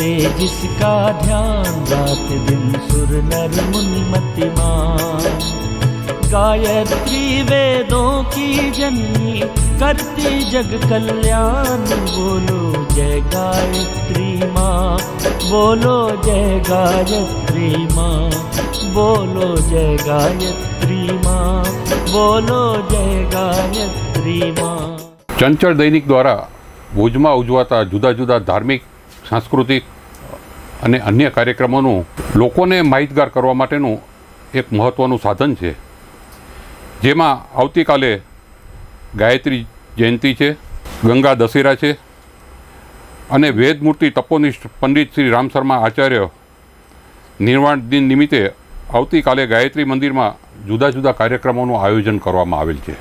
करते जिसका ध्यान रात दिन सुर नर मुनि मतिमान गायत्री वेदों की जननी करती जग कल्याण बोलो जय गायत्री माँ बोलो जय गायत्री माँ बोलो जय गायत्री माँ बोलो जय गायत्री माँ ચંચળ દૈનિક દ્વારા ભુજમાં ઉજવાતા જુદા જુદા ધાર્મિક સાંસ્કૃતિક અને અન્ય કાર્યક્રમોનું લોકોને માહિતગાર કરવા માટેનું એક મહત્ત્વનું સાધન છે. જેમાં આવતીકાલે ગાયત્રી જયંતિ છે, ગંગા દશેરા છે અને વેદમૂર્તિ તપોનિષ્ઠ પંડિત શ્રી રામ શર્મા આચાર્ય નિર્વાણ દિન નિમિત્તે આવતીકાલે ગાયત્રી મંદિરમાં જુદા જુદા કાર્યક્રમોનું આયોજન કરવામાં આવેલ છે.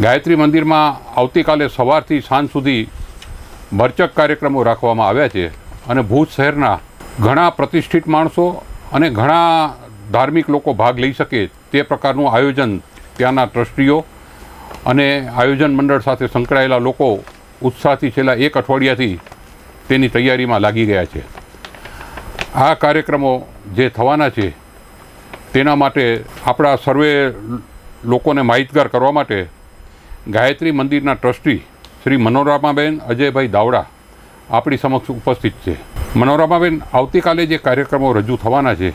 ગાયત્રી મંદિરમાં આવતીકાલે સવારથી સાંજ સુધી ભરચક કાર્યક્રમો રાખવામાં આવ્યા છે અને ભુજ શહેરના ઘણા પ્રતિષ્ઠિત માણસો અને ઘણા ધાર્મિક લોકો ભાગ લઈ શકે તે પ્રકારનું આયોજન ત્યાંના ટ્રસ્ટીઓ અને આયોજન મંડળ સાથે સંકળાયેલા લોકો ઉત્સાહથી છેલ્લા એક અઠવાડિયાથી તેની તૈયારીમાં લાગી ગયા છે. આ કાર્યક્રમો જે થવાના છે તેના માટે આપણા સર્વે લોકોને માહિતગાર કરવા માટે ગાયત્રી મંદિરના ટ્રસ્ટી શ્રી મનોરમાબેન અજયભાઈ દાવડા આપણી સમક્ષ ઉપસ્થિત છે. મનોરમાબેન આવતીકાલે જે કાર્યક્રમો રજૂ થવાના છે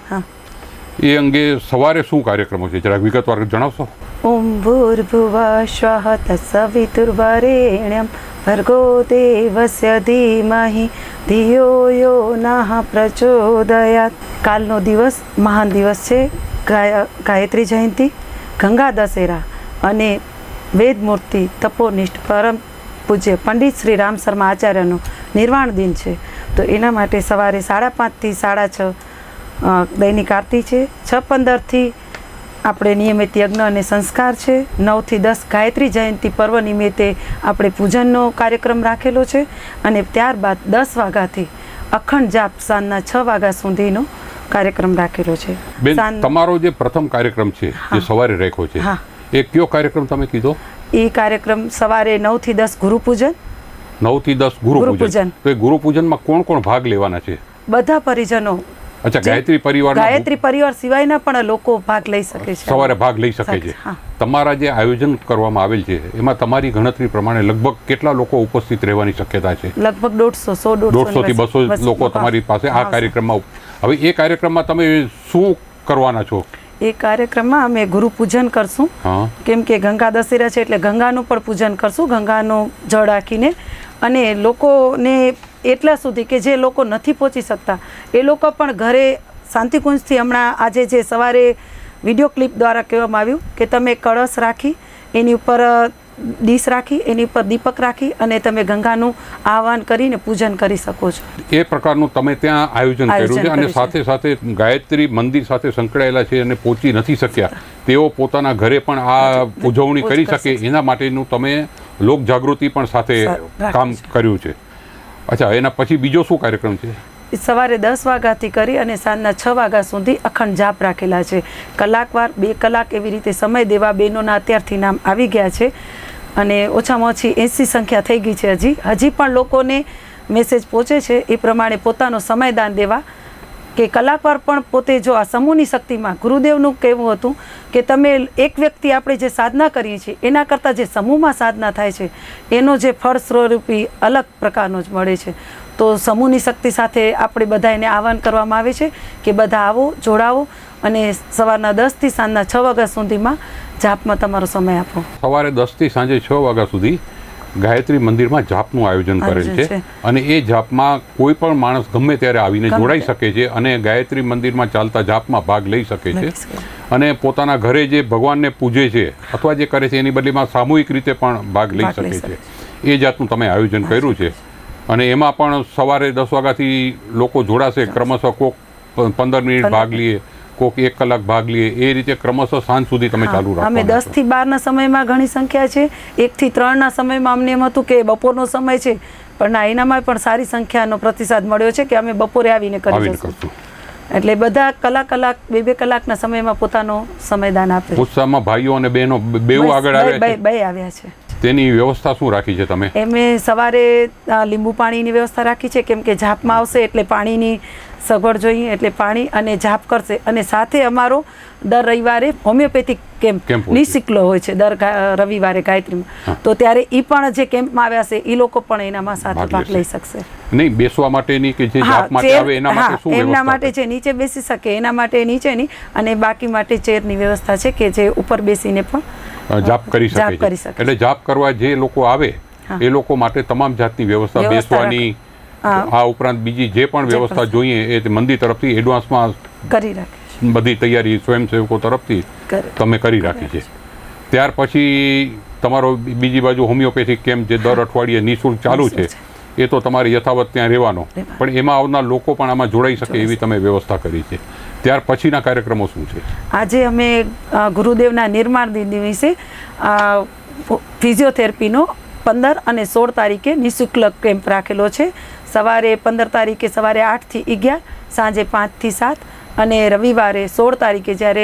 એ અંગે સવારે શું કાર્યક્રમો છે? જરાક વિગતવાર જણાવશો? ઓમ ભૂર્ભુવા શ્વાહ તસવિતુર્વરેણ્યમ ભર્ગો દેવસ્ય ધીમહિ ધિયો યો નાહ પ્રચોદયાત. કાલનો દિવસ મહાન દિવસ છે ગાયત્રી જયંતિ ગંગા દશેરા અને વેદમૂર્તિ તપોનિષ્ઠ પરમ પૂજ્ય પંડિત શ્રી રામ શર્મા આચાર્યનું નિર્વાણ દિન છે. તો એના માટે સવારે સાડા પાંચથી સાડા છ દૈનિક આરતી છે. છ પંદરથી આપણે નિયમિત યજ્ઞ અને સંસ્કાર છે. નવથી દસ ગાયત્રી જયંતિ પર્વ નિમિત્તે આપણે પૂજનનો કાર્યક્રમ રાખેલો છે અને ત્યારબાદ દસ વાગ્યાથી અખંડ જાપ સાંજના છ વાગ્યા સુધીનો કાર્યક્રમ રાખેલો છે. તમારો જે પ્રથમ કાર્યક્રમ છે જે સવારે રાખ્યો છે. એ કયો કાર્યક્રમ તમે કીધો? એ કાર્યક્રમ સવારે નવથી દસ ગુરુપૂજન. નવથી દસ ગુરુ ગુરુ પૂજન પૂજન. તો એ ગુરુપૂજનમાં કોણ કોણ ભાગ લેવાના છે? બધા પરિજનો. અચ્છા ગાયત્રી પરિવાર ગાયત્રી પરિવાર સિવાયના પણ લોકો ભાગ લઈ શકે છે. સવારે ભાગ લઈ શકે છે. તમારા જે આયોજન કરવામાં આવેલ છે એમાં તમારી ગણતરી પ્રમાણે લગભગ કેટલા લોકો ઉપસ્થિત રહેવાની શક્યતા છે? લગભગ દોઢસો સો દોઢસો થી બસો લોકો તમારી પાસે આ કાર્યક્રમમાં હવે એ કાર્યક્રમમાં તમે શું કરવાના છો? એ કાર્યક્રમમાં અમે ગુરુ પૂજન કરશું કેમ કે ગંગા દશેરા છે એટલે ગંગાનું પણ પૂજન કરશું ગંગાનું જળ રાખીને અને લોકોને એટલા સુધી કે જે લોકો નથી પહોંચી શકતા એ લોકો પણ ઘરે શાંતિકુંજથી હમણાં આજે જે સવારે વીડિયો ક્લિપ દ્વારા કહેવામાં આવ્યું કે તમે કળશ રાખી એની ઉપર ડીશ રાખી એની પર દીપક રાખી અને તમે ગંગાનું આહવાન કરીને પૂજન કરી શકો છો. એ પ્રકારનું તમે ત્યાં આયોજન કર્યું છે અને સાથે સાથે ગાયત્રી મંદિર સાથે સંકળાયેલા છે અને પહોંચી નથી શક્યા. તેઓ પોતાના ઘરે પણ આ ઉજવણી કરી શકે. એના માટેનું તમે લોક જાગૃતિ પણ સાથે કામ કર્યું છે. અચ્છા એના પછી બીજો શું કાર્યક્રમ છે? સવારે દસ વાગ્યાથી કરી અને સાંજના છ વાગ્યા સુધી અખંડ જાપ રાખેલા છે. કલાકવાર બે કલાક એવી રીતે સમય દેવા બહેનોના અત્યારથી નામ આવી ગયા છે. અને ઓછામાં ઓછી એંસી સંખ્યા થઈ ગઈ છે હજી. હજી પણ લોકોને મેસેજ પહોંચે છે. એ પ્રમાણે પોતાનો સમયદાન દેવા કે કલાકાર પણ પોતે જો આ સમૂહની શક્તિમાં ગુરુદેવનું કહેવું હતું કે તમે એક વ્યક્તિ આપણે જે સાધના કરીએ છીએ, એના કરતાં જે સમૂહમાં સાધના થાય છે, એનો જે ફળ સ્વરૂપી અલગ પ્રકારનો જ મળે છે. તો સમૂહની શક્તિ સાથે આપણે બધા એને આહવાન કરવામાં આવે છે કે બધા આવો, જોડાવો. અને સવારના દસથી સાંજના છ વાગ્યા સુધીમાં જાપમાં તમારો સમય આપો. સવારે દસથી સાંજે છ વાગ્યા સુધી ગાયત્રી મંદિરમાં જાપનું આયોજન કરેલ છે છે. અને એ જાપમાં કોઈ પણ માણસ ગમે ત્યારે આવીને જોડાઈ શકે છે અને ગાયત્રી મંદિરમાં ચાલતા જાપમાં ભાગ લઈ શકે છે. અને પોતાના ઘરે જે ભગવાનને પૂજે છે અથવા જે કરે છે એની બદલીમાં સામૂહિક રીતે પણ ભાગ લઈ શકે છે. એ જાતનું તમે આયોજન કર્યું છે. અને એમાં પણ સવારે દસ વાગ્યાથી લોકો જોડાશે. ક્રમશઃ કોક પંદર મિનિટ ભાગ લઈએ કોક એક કલાક ભાગ લઈએ એ રીતે ક્રમશઃ સાંજ સુધી તમે ચાલુ રાખો અમે દસથી બારના સમયમાં ઘણી સંખ્યા છે. એક થી ત્રણના સમયમાં અમને એમ હતું કે બપોરનો સમય છે પણ ના એનામાં પણ સારી સંખ્યાનો પ્રતિસાદ મળ્યો છે કે અમે બપોરે આવીને કરી એટલે બધા કલાક કલાક બે બે કલાકના સમયમાં પોતાનો સમયદાન આપે. ઉત્સાહમાં ભાઈઓ અને બહેનો બેઉ આગળ આવ્યા બે- બે- બે આવ્યા છે. તેની વ્યવસ્થા શું રાખી છે તમે? એમે સવારે લીંબુ પાણીની વ્યવસ્થા રાખી છે કેમ કે ઝાપમાં આવશે એટલે પાણીની સગવડ જોઈએ એટલે પાણી અને જાપ કરશે. અને સાથે અમારો દર રવિવારે હોમિયોપેથિક કેમ્પ. નિશિકલો હોય છે દર રવિવારે ગાયત્રીમાં. તો ત્યારે એ પણ જે કેમ્પમાં આવ્યા છે એ લોકો પણ એનામાં સાથે ભાગ લઈ શકશે. નહીં બેસવા માટેની કે જે જાપ માટે આવે એના માટે શું એમના માટે છે? નીચે બેસી શકે એના માટે નીચેની અને બાકી માટે ચેરની વ્યવસ્થા છે કે જે ઉપર બેસીને પણ જાપ કરી શકે એટલે જાપ કરવા જે લોકો આવે એ લોકો માટે તમામ જાતની વ્યવસ્થા બેસવાની. આ ઉપરાંત બીજી જે પણ વ્યવસ્થા જોઈએ એ મંદિર તરફથી એડવાન્સમાં કરી રાખી બધી તૈયારી સ્વયંસેવકો તરફથી તમે કરી રાખી છે. ત્યાર પછી તમારો બીજી બાજુ હોમિયોપેથિક કેમ્પ જે દર અઠવાડિયે નિઃશુલ્ક ચાલુ છે એ તો તમારે યથાવત ત્યાં રહેવાનો. પણ એમાં આવનાર લોકો પણ આમાં જોડાઈ શકે એવી તમે વ્યવસ્થા કરી છે. ત્યાર પછીના કાર્યક્રમો શું છે? આજે અમે ગુરુદેવના નિર્માણ દિન અ, ફિઝિયોથેરાપીનો પંદર અને સોળ તારીખે નિઃશુલ્ક કેમ્પ રાખેલો છે. સવારે પંદર તારીખે સવારે આઠથી અગિયાર સાંજે પાંચથી સાત અને રવિવારે સોળ તારીખે જ્યારે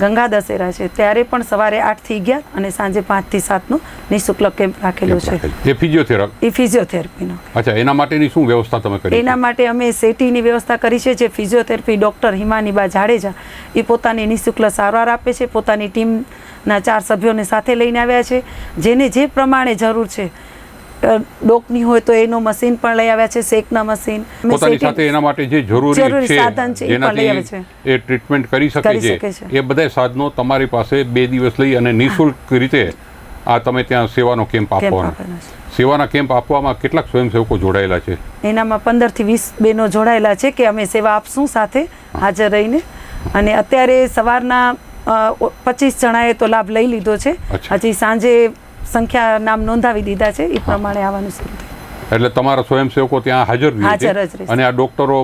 ગંગા દશેરા છે ત્યારે પણ સવારે આઠથી અગિયાર અને સાંજે પાંચથી સાતનો નિઃશુલ્ક કેમ્પ રાખેલો છે. એ ફિઝિયોથેરાપી? એ ફિઝિયોથેરાપીનો. અચ્છા એના માટેની શું વ્યવસ્થા તમે કરી? એના માટે અમે સેટીની વ્યવસ્થા કરી છે જે ફિઝિયોથેરાપી ડૉક્ટર હિમાનીબા જાડેજા એ પોતાની નિઃશુલ્ક સારવાર આપે છે પોતાની ટીમના ચાર સભ્યોને સાથે લઈને આવ્યા છે. જેને જે પ્રમાણે જરૂર છે ડોકની હોય તો એનો મશીન પણ લઈ આવ્યા છે શેકના મશીન. પોતાની સાથે એના માટે જે જરૂરી છે સાધન જેનાથી એ ટ્રીટમેન્ટ કરી શકે છે. એ બધા સાધનો તમારી પાસે બે દિવસ લઈ અને નિઃશુલ્ક રીતે આ તમે ત્યાં સેવાનો કેમ્પ આપવાનો. સેવાના કેમ્પ આપવામાં કેટલાક સ્વયંસેવકો જોડાયેલા છે? એનામાં પંદરથી વીસ બહેનો જોડાયેલા છે કે અમે સેવા આપશું સાથે હાજર રહીને. અને અત્યારે સવારના પચીસ જણાએ તો લાભ લઈ લીધો છે. હજી સાંજે સંખ્યા નામ નોંધાવી દીધા છે એ પ્રમાણે આવવાનું શરૂ થયું. એટલે તમારા સ્વયંસેવકો ત્યાં હાજર રહે છે અને આ ડોક્ટરો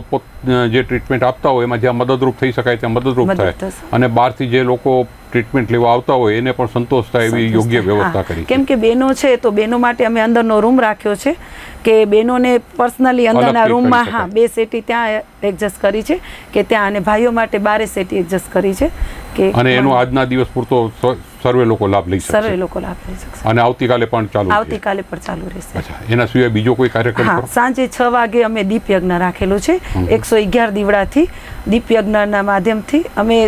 જે ટ્રીટમેન્ટ આપતા હોય એમાં જ્યાં મદદરૂપ થઈ શકાય ત્યાં મદદરૂપ થાય. અને બહારથી જે લોકો ટ્રીટમેન્ટ લેવા આવતા હોય એને પણ સંતોષ થાય એવી યોગ્ય વ્યવસ્થા કરી કેમ કે બહેનો છે તો બહેનો માટે અમે અંદરનો રૂમ રાખ્યો છે કે બહેનોને પર્સનલી અંદરના રૂમમાં હા બે સેટી ત્યાં એડજસ્ટ કરી છે કે ત્યાં અને ભાઈઓ માટે બારે સેટી એડજસ્ટ કરી છે કે અને એનો આજના દિવસ પૂરતો સર્વે લોકો લાભ લઈ સર્વે શકશે લોકો લાભ લઈ શકશે. અને આવતીકાલે પણ ચાલુ આવતીકાલે પણ ચાલુ રહેશે. અચ્છા એના સિવાય બીજો કોઈ કાર્યક્રમ હા સાંજે છ વાગે અમે દીપ યજ્ઞ રાખેલું છે. એકસો અગિયાર દીવડાથી દીપ યજ્ઞના માધ્યમથી અમે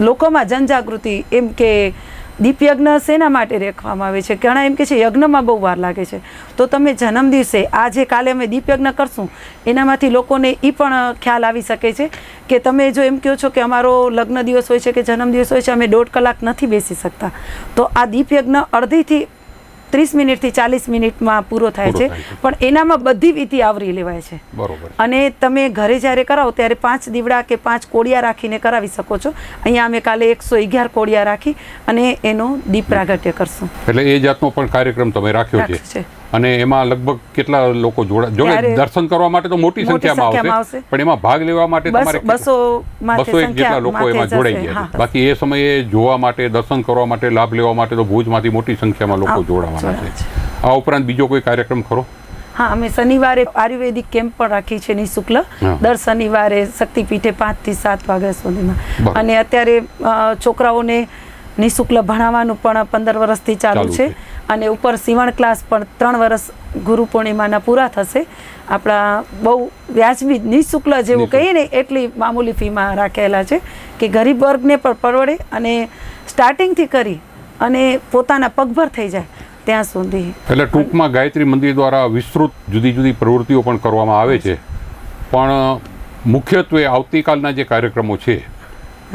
લોકોમાં જનજાગૃતિ એમ કે દીપયજ્ઞ શેના માટે રાખવામાં આવે છે? ઘણા એમ કે છે, યજ્ઞમાં બહુ વાર લાગે છે. તો તમે જન્મ દિવસે આજે કાલે અમે દીપયજ્ઞ કરશું, એનામાંથી લોકોને એ પણ ખ્યાલ આવી શકે છે કે તમે જો એમ કહો છો કે અમારો લગ્ન દિવસ હોય છે કે જન્મ દિવસ હોય છે, અમે દોઢ કલાક નથી બેસી શકતા. તો આ દીપ યજ્ઞ અડધીથી ત્રીસ મિનિટથી ચાલીસ મિનિટમાં પૂરો થાય છે. પણ એનામાં બધી વિધિ આવરી લેવાય છે. અને તમે ઘરે જ્યારે કરાવો ત્યારે પાંચ દીવડા કે પાંચ કોડિયા રાખીને કરાવી શકો છો. અહીંયા અમે કાલે એકસો અગિયાર કોડિયા રાખી અને એનો દીપ પ્રાગટ્ય કરશું. એટલે એ જાતનો પણ કાર્યક્રમ તમે રાખ્યો છે. અને એમાં લગભગ કેટલા લોકો જોડા જો દર્શન કરવા માટે તો મોટી સંખ્યામાં આવશે. પણ એમાં ભાગ લેવા માટે તમારે બસો બસો એક જેટલા લોકો એમાં જોડાઈ ગયા બાકી એ સમયે જોવા માટે દર્શન કરવા માટે લાભ લેવા માટે તો ભુજમાંથી મોટી સંખ્યામાં લોકો જોડાવાના છે. આ ઉપરાંત બીજો કોઈ કાર્યક્રમ ખરો? હા અમે શનિવારે આયુર્વેદિક કેમ્પ પણ રાખી છે નિઃશુલ્ક. દર શનિવારે શક્તિપીઠે પાંચથી સાત વાગ્યા સુધીમાં. અને અત્યારે છોકરાઓને નિઃશુલ્ક ભણાવવાનું પણ પંદર વર્ષથી ચાલુ છે. અને ઉપર સીવણ ક્લાસ પણ ત્રણ વર્ષ ગુરુ પૂર્ણિમાના પૂરા થશે. આપણા બહુ વ્યાજબી નિઃશુલ્ક જેવું કહીએ ને એટલી મામૂલી ફીમાં રાખેલા છે કે ગરીબ વર્ગને પણ પરવડે અને સ્ટાર્ટિંગથી કરી અને પોતાના પગભર થઈ જાય ત્યાં સુધી. એટલે ટૂંકમાં ગાયત્રી મંદિર દ્વારા વિસ્તૃત જુદી જુદી પ્રવૃત્તિઓ પણ કરવામાં આવે છે. પણ મુખ્યત્વે આવતીકાલના જે કાર્યક્રમો છે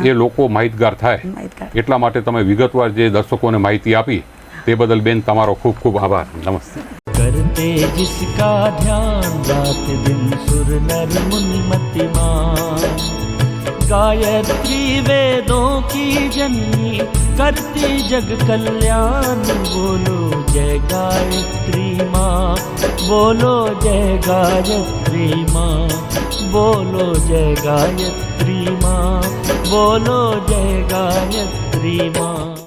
એ લોકો માહિતગાર થાય. માહિતગાર. એટલા માટે તમે વિગતવાર જે દર્શકોને માહિતી આપી તે બદલ બેન તમારો ખૂબ ખૂબ આભાર નમસ્તે करते जिसका ध्यान रात दिन सुर नर मुनि मतिमान गायत्री वेदों की जननी करती जग कल्याण बोलो जय गायत्री माँ बोलो जय गायत्री माँ बोलो जय गायत्री माँ बोलो जय गायत्री माँ